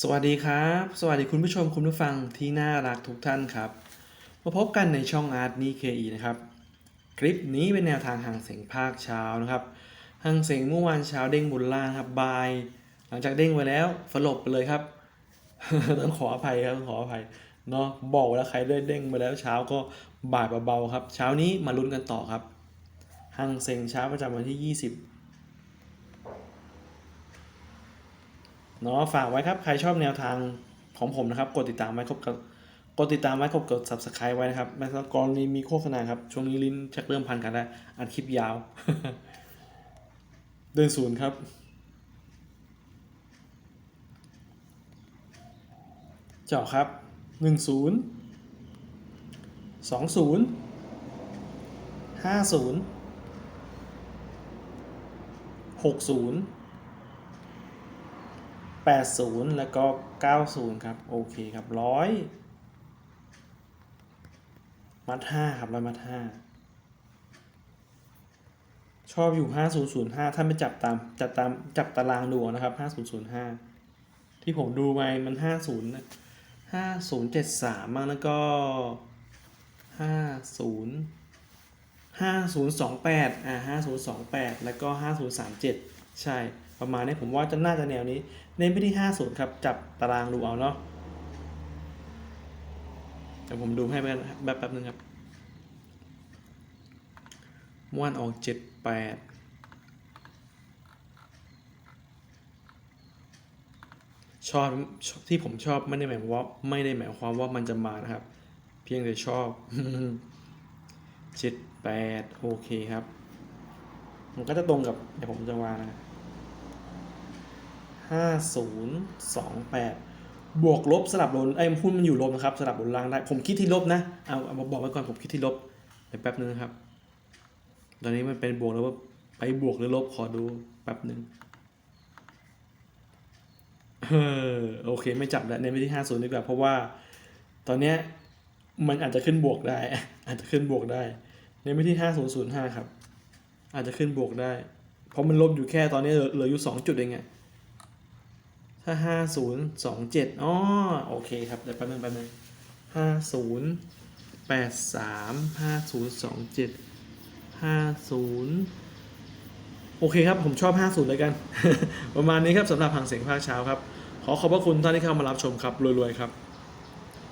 สวัสดีครับ สวัสดีคุณผู้ชมคุณผู้ฟังที่น่ารักทุกท่านครับ มาพบกันในช่องอาร์ตนีเคอีนะครับ คลิปนี้เป็นแนวทางห่างเสียงภาคเช้านะครับห่างเสียงเมื่อวานเช้าเด้งบุญล่างครับบาย หลังจากเด้งไปแล้วสลบไปเลยครับ ต้องขออภัยครับต้องขออภัยเนาะบอกแล้วใครได้เด้งไปแล้วเช้าก็บ่ายเบาๆครับ เช้านี้มาลุ้นกันต่อครับห่างเสียงเช้าประจำวันที่ 20 เนาะฝากไว้ครับใครชอบแนวทางของผมนะครับ กดติดตามไว้กดกดติดตามไว้กดกด subscribe ไว้นะครับแม้กรณีมีโฆษณาครับ ช่วงนี้ลิ้นชักเริ่มพันกันแล้วอัดคลิปยาว เดินศูนย์ครับ เจาะครับหนึ่งศูนย์สองศูนย์ห้าศูนย์หกศูนย์ 80 แล้วก็ 90 ครับ โอเคครับร้อยมัด5ครับร้อยมัด5ชอบอยู่ 5005 ถ้าไม่จับตามจับตามจับตารางดูนะครับ 5005 ที่ผมดูมามัน 50 5073มากแล้วก็ 50 5028 อ่า 5028 แล้วก็ 5037 ใช่ ประมาณนี้ผมว่าจะน่าจะแนวนี้ เน้นไปที่ 50 ครับ จับตารางดูเอาเนาะเดี๋ยวผมดูให้แป๊บแป๊บนึงครับม่วนออก 78ชอบที่ผมชอบไม่ได้หมายว่าไม่ได้หมายความว่ามันจะมานะครับ เพียงแต่ชอบ78โอเคครับ มันก็จะตรงกับเดี๋ยวผมจะวางนะ ห้าศูนย์สองแปดบวกลบสลับบนไอ้หุ้นมันอยู่ลบนะครับสลับบนล่างได้ผมคิดที่ลบนะเอาเอาบอกไว้ก่อนผมคิดที่ลบเดี๋ยวแป๊บนึงนะครับ ตอนนี้มันเป็นบวกแล้วว่าไปบวกหรือลบขอดูแป๊บนึงเออโอเคไม่จับแล้วเน้นไปที่ห้าศูนย์ดีกว่าเพราะว่า ตอนเนี้ยมันอาจจะขึ้นบวกได้ อาจจะขึ้นบวกได้เน้นไปที่ห้าศูนย์ศูนย์ห้าครับ อาจจะขึ้นบวกได้ เพราะมันลบอยู่แค่ตอนนี้เหลืออยู่สองจุดเองไง ถ้าห้าศูนย์สองเจ็ดอ๋อโอเคครับ เดี๋ยวแป๊บนึงแป๊บนึงห้าศูนย์แปดสามห้าศูนย์สองเจ็ดห้าศูนย์โอเคครับ ผมชอบ 50เลยกัน ประมาณนี้ครับสำหรับหางเสียงภาคเช้าครับ ขอขอบพระคุณท่านที่เข้ามารับชมครับ รวย ๆ ครับ